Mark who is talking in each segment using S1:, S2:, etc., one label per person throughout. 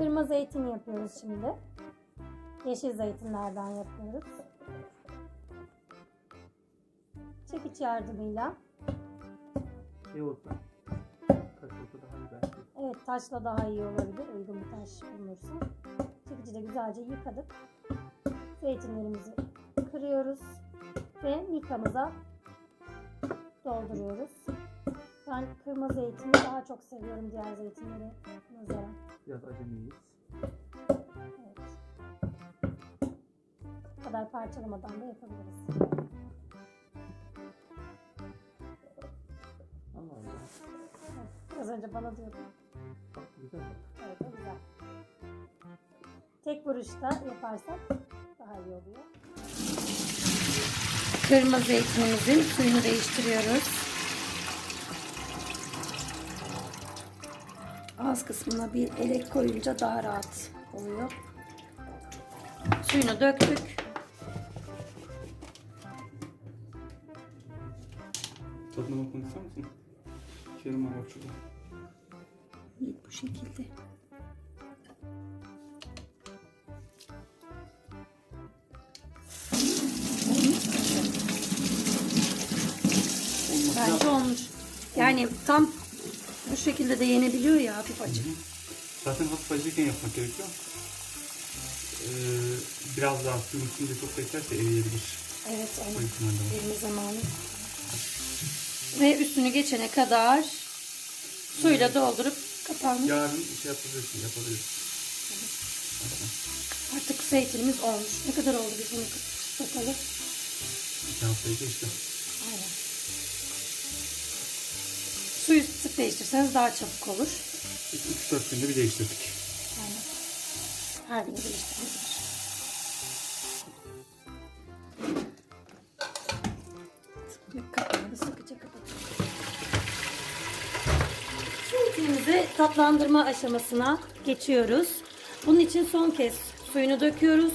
S1: Kırma zeytin yapıyoruz şimdi. Yeşil zeytinlerden yapıyoruz. Çekiç yardımıyla.
S2: Olsa. Kaç olsa daha iyi belki.
S1: Evet taşla daha iyi olabilir. Uygun bir taş bulunursa. Çekici de güzelce yıkadık. Zeytinlerimizi kırıyoruz. Ve mikamıza dolduruyoruz. Ben kırmızı zeytini daha çok seviyorum diğer zeytinlere nazaran.
S2: Biraz acemiyiz.
S1: Evet. Bu kadar parçalamadan da yapabiliriz.
S2: Allah Allah.
S1: Evet, Az önce bana diyordun.
S2: Bak güzel bak.
S1: Evet, o güzel. Tek vuruşta yaparsak daha iyi oluyor. Kırmızı zeytinimizin suyunu değiştiriyoruz. Ağız kısmına bir elek koyunca daha rahat oluyor. Suyunu döktük.
S2: Tadına bakmak ister misin? Var bak şurada.
S1: Bu şekilde. Bence olmuş. Yani tam bu şekilde de yenebiliyor ya hafif açık.
S2: Zaten hafif acıyken yapmak gerekiyor. Ee, biraz daha suyun üstünde çok beklerse eriyebilir.
S1: Evet
S2: var.
S1: verme zamanı. Ve üstünü geçene kadar suyla doldurup kapağını
S2: Yarın şey yapabilirsin, yapabilirsin.
S1: artık zeytinimiz olmuş. Ne kadar oldu biz bunu sakalı?
S2: İki haftayı geçti.
S1: Sık değiştirseniz daha çabuk olur.
S2: Biz 3-4 günde bir değiştirdik.
S1: Aynen. Her gün değiştirilebilir. Ve kapağını sıkıca kapatıyorum. Zeytinimizi tatlandırma aşamasına geçiyoruz. Bunun için son kez suyunu döküyoruz.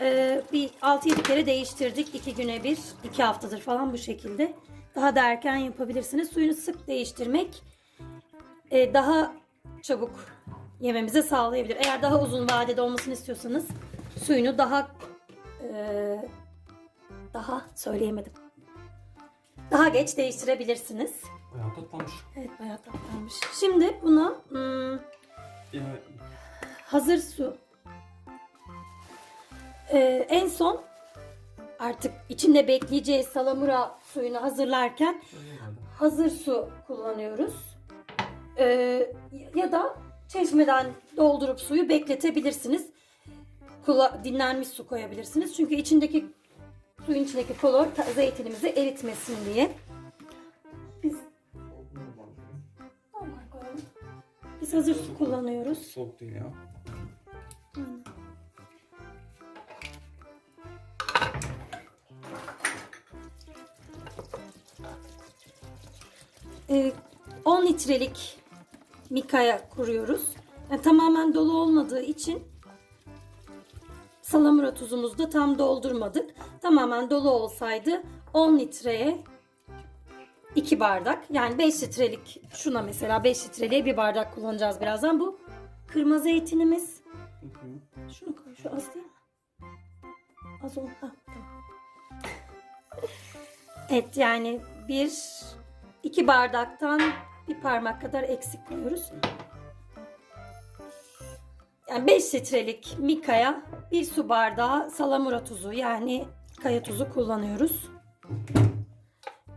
S1: Ee, bir 6-7 kere değiştirdik. 2 güne bir, 2 haftadır falan bu şekilde. Daha da erken yapabilirsiniz. Suyunu sık değiştirmek e, daha çabuk yememizi sağlayabilir. Eğer daha uzun vadede olmasını istiyorsanız suyunu daha e, daha söyleyemedim. Daha geç değiştirebilirsiniz.
S2: Bayağı tatlanmış.
S1: Evet bayağı tatlanmış. Şimdi buna hmm,
S2: Yani
S1: hazır su e, en son artık içinde bekleyeceği salamura suyunu hazırlarken hazır su kullanıyoruz. Ee, ya da çeşmeden doldurup suyu bekletebilirsiniz. Kula, dinlenmiş su koyabilirsiniz. Çünkü içindeki suyun içindeki klor ta- zeytinimizi eritmesin diye. Biz. Biz hazır su kullanıyoruz.
S2: soğuk değil ya.
S1: Ee, 10 litrelik mikaya kuruyoruz. Yani tamamen dolu olmadığı için salamura tuzumuzu da tam doldurmadık. Tamamen dolu olsaydı 10 litreye 2 bardak. Yani 5 litrelik şuna mesela 5 litreliğe bir bardak kullanacağız birazdan. Bu kırmızı zeytinimiz. Şunu koy şu az değil mi? Az ol. Ha, tamam. Evet yani bir iki bardaktan bir parmak kadar eksik koyuyoruz. Yani 5 litrelik mikaya bir su bardağı salamura tuzu yani kaya tuzu kullanıyoruz.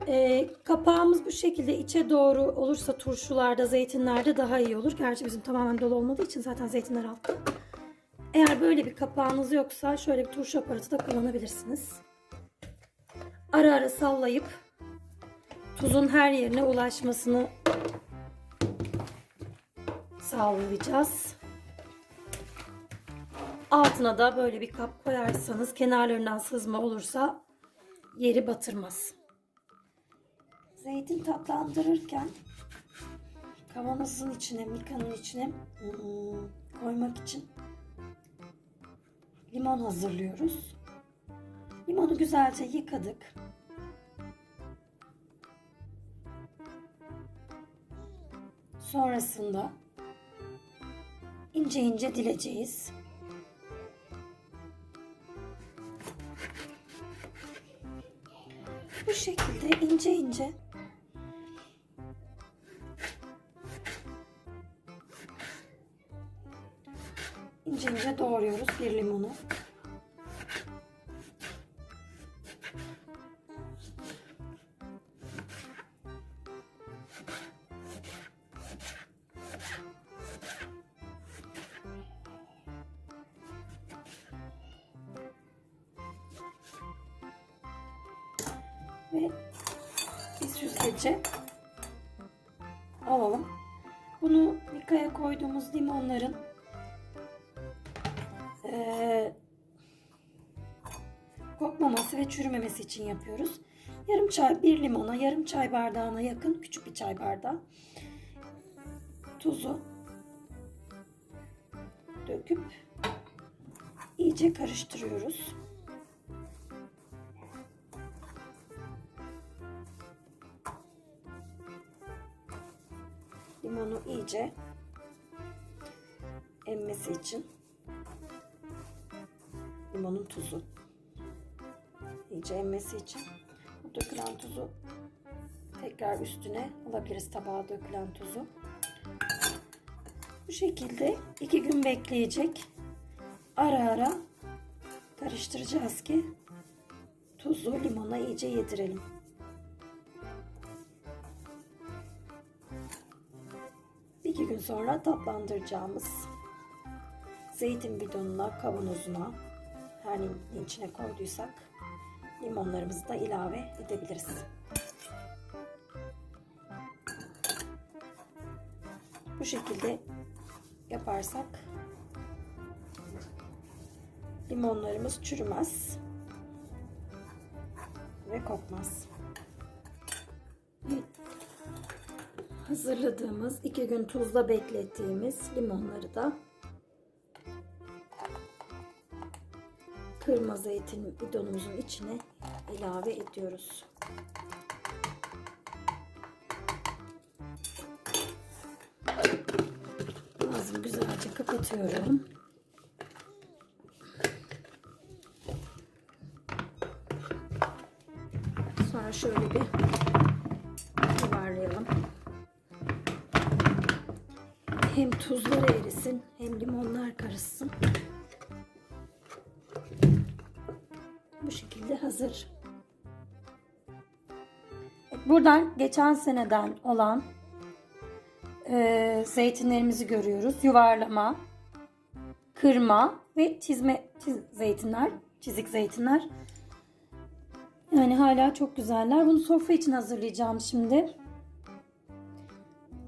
S1: Ee, kapağımız bu şekilde içe doğru olursa turşularda, zeytinlerde daha iyi olur. Gerçi bizim tamamen dolu olmadığı için zaten zeytinler altta. Eğer böyle bir kapağınız yoksa şöyle bir turşu aparatı da kullanabilirsiniz. Ara ara sallayıp tuzun her yerine ulaşmasını sağlayacağız. Altına da böyle bir kap koyarsanız kenarlarından sızma olursa yeri batırmaz. Zeytin tatlandırırken kavanozun içine, mikanın içine hmm, koymak için limon hazırlıyoruz. Limonu güzelce yıkadık. Sonrasında ince ince dileceğiz. Bu şekilde ince ince ince ince doğruyoruz bir limonu. Ve bir süzgeci alalım. Bunu yıkaya koyduğumuz limonların eee, kokmaması ve çürümemesi için yapıyoruz. Yarım çay, bir limona, yarım çay bardağına yakın küçük bir çay bardağı tuzu döküp iyice karıştırıyoruz. Limonu iyice emmesi için limonun tuzu iyice emmesi için dökülen tuzu tekrar üstüne alabiliriz tabağa dökülen tuzu. Bu şekilde iki gün bekleyecek. Ara ara karıştıracağız ki tuzu limona iyice yedirelim. İki gün sonra tatlandıracağımız zeytin bidonuna, kavanozuna her içine koyduysak limonlarımızı da ilave edebiliriz. Bu şekilde yaparsak limonlarımız çürümez ve kokmaz. Hazırladığımız iki gün tuzla beklettiğimiz limonları da kırma zeytin bidonumuzun içine ilave ediyoruz. Ağzımı güzelce kapatıyorum. Sonra şöyle bir Hem tuzları erisin hem limonlar karışsın. Bu şekilde hazır. Buradan geçen seneden olan e, zeytinlerimizi görüyoruz. Yuvarlama, kırma ve çizme çiz, zeytinler, çizik zeytinler. Yani hala çok güzeller. Bunu sofra için hazırlayacağım şimdi.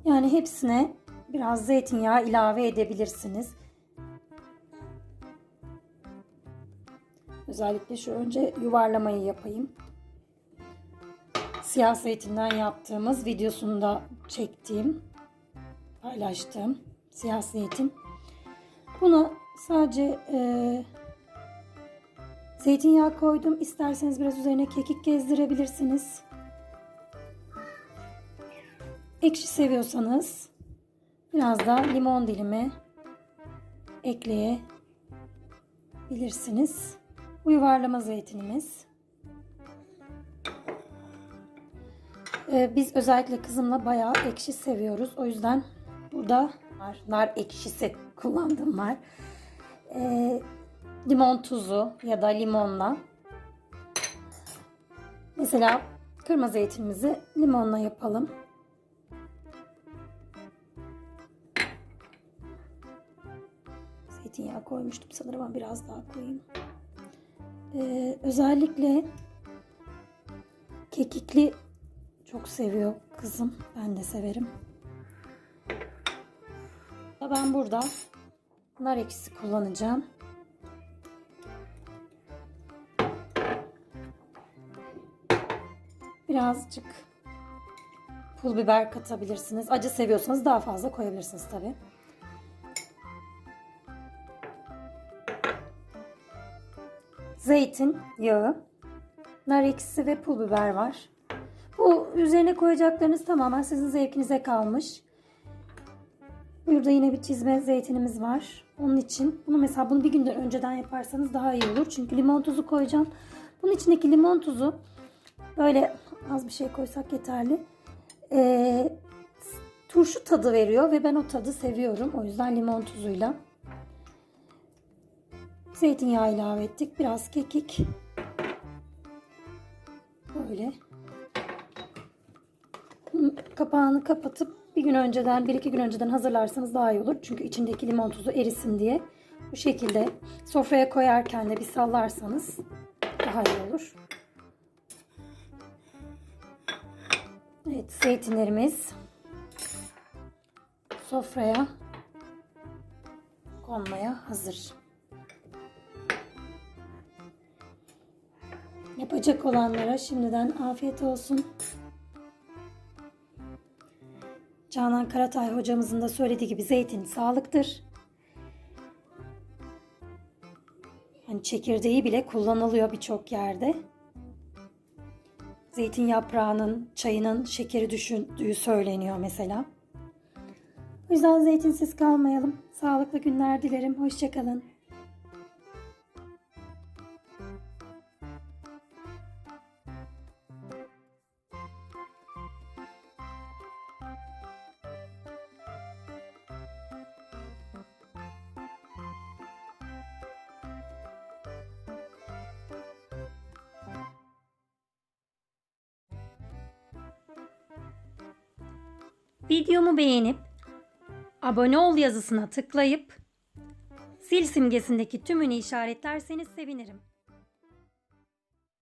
S1: Yani hepsine biraz zeytinyağı ilave edebilirsiniz. Özellikle şu önce yuvarlamayı yapayım. Siyah zeytinden yaptığımız videosunda çektiğim, paylaştığım siyah zeytin. Buna sadece e, zeytinyağı koydum. İsterseniz biraz üzerine kekik gezdirebilirsiniz. Ekşi seviyorsanız biraz da limon dilimi ekleyebilirsiniz. Bu yuvarlama zeytinimiz. Ee, biz özellikle kızımla bayağı ekşi seviyoruz. O yüzden burada nar, nar ekşisi kullandım var. Ee, limon tuzu ya da limonla. Mesela kırmızı zeytinimizi limonla yapalım. Zeytinyağı koymuştum sanırım ama biraz daha koyayım. Ee, özellikle kekikli çok seviyor kızım. Ben de severim. Ben burada nar ekşisi kullanacağım. Birazcık pul biber katabilirsiniz. Acı seviyorsanız daha fazla koyabilirsiniz tabii. Zeytin yağı, nar ekşisi ve pul biber var. Bu üzerine koyacaklarınız tamamen sizin zevkinize kalmış. Bu Burada yine bir çizme zeytinimiz var. Onun için bunu mesela bunu bir günden önceden yaparsanız daha iyi olur. Çünkü limon tuzu koyacağım. Bunun içindeki limon tuzu böyle az bir şey koysak yeterli. Ee, turşu tadı veriyor ve ben o tadı seviyorum. O yüzden limon tuzuyla. Zeytinyağı ilave ettik. Biraz kekik. Böyle. Kapağını kapatıp bir gün önceden, bir iki gün önceden hazırlarsanız daha iyi olur. Çünkü içindeki limon tuzu erisin diye. Bu şekilde sofraya koyarken de bir sallarsanız daha iyi olur. Evet, zeytinlerimiz sofraya konmaya hazır. Yapacak olanlara şimdiden afiyet olsun. Canan Karatay hocamızın da söylediği gibi zeytin sağlıktır. Hani çekirdeği bile kullanılıyor birçok yerde. Zeytin yaprağının, çayının şekeri düşürdüğü söyleniyor mesela. O yüzden zeytinsiz kalmayalım. Sağlıklı günler dilerim. Hoşçakalın. Videomu beğenip abone ol yazısına tıklayıp zil simgesindeki tümünü işaretlerseniz sevinirim.